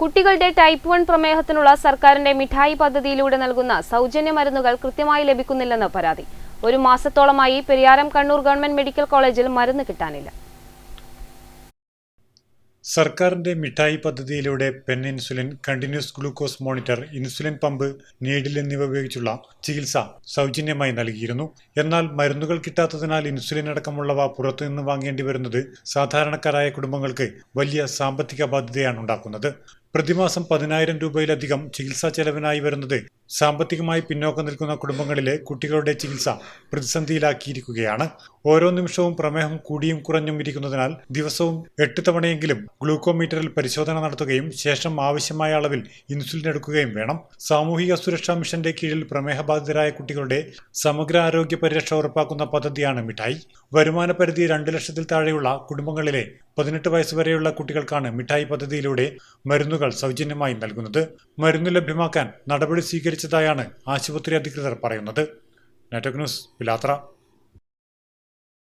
കുട്ടികളുടെ type one പ്രമേഹത്തിനുള്ള സർക്കാരിന്റെ മിഠായി പദ്ധതിയിലൂടെ നൽകുന്ന സൗജന്യ മരുന്നുകൾ കൃത്യമായി ലഭിക്കുന്നില്ലെന്ന് പരാതി. ഒരു മാസത്തോളമായി പെരിയാരം കണ്ണൂർ ഗവൺമെന്റ് മെഡിക്കൽ കോളേജിൽ മരുന്ന് കിട്ടാനില്ല. സർക്കാരിന്റെ മിഠായി പദ്ധതിയിലൂടെ pen insulin continuous glucose monitor insulin pump needle എന്നിവ ഉപയോഗിച്ചുള്ള ചികിത്സ സൗജന്യമായി നൽകിയിരുന്നു. എന്നാൽ മരുന്നുകൾ കിട്ടാത്തതിനാൽ ഇൻസുലിൻ അടക്കമുള്ളവ പുറത്തുനിന്ന് വാങ്ങേണ്ടി വരുന്നത് സാധാരണക്കാരായ കുടുംബങ്ങൾക്ക് വലിയ സാമ്പത്തിക ബാധ്യതയാണ് ഉണ്ടാക്കുന്നത്. പ്രതിമാസം പതിനായിരം രൂപയിലധികം ചികിത്സാ ചെലവിനായി വരുന്നത് സാമ്പത്തികമായി പിന്നോക്കം നിൽക്കുന്ന കുടുംബങ്ങളിലെ കുട്ടികളുടെ ചികിത്സ പ്രതിസന്ധിയിലാക്കിയിരിക്കുകയാണ്. ഓരോ നിമിഷവും പ്രമേഹം കൂടിയും കുറഞ്ഞും ഇരിക്കുന്നതിനാൽ ദിവസവും എട്ട് തവണയെങ്കിലും ഗ്ലൂക്കോമീറ്ററിൽ പരിശോധന നടത്തുകയും ശേഷം ആവശ്യമായ അളവിൽ ഇൻസുലിൻ എടുക്കുകയും വേണം. സാമൂഹിക സുരക്ഷാ മിഷന്റെ കീഴിൽ പ്രമേഹബാധിതരായ കുട്ടികളുടെ സമഗ്ര ആരോഗ്യ പരിരക്ഷ ഉറപ്പാക്കുന്ന പദ്ധതിയാണ് മിഠായി. വരുമാന പരിധി രണ്ട് ലക്ഷത്തിൽ താഴെയുള്ള കുടുംബങ്ങളിലെ പതിനെട്ട് വയസ്സ് വരെയുള്ള കുട്ടികൾക്കാണ് മിഠായി പദ്ധതിയിലൂടെ മരുന്നുകൾ സൗജന്യമായി നൽകുന്നത്. മരുന്ന് ലഭ്യമാക്കാൻ നടപടി സ്വീകരിച്ചതായാണ് ആശുപത്രി അധികൃതർ പറയുന്നത്. നെറ്റ്വർക്ക് ന്യൂസ് പിലാത്ര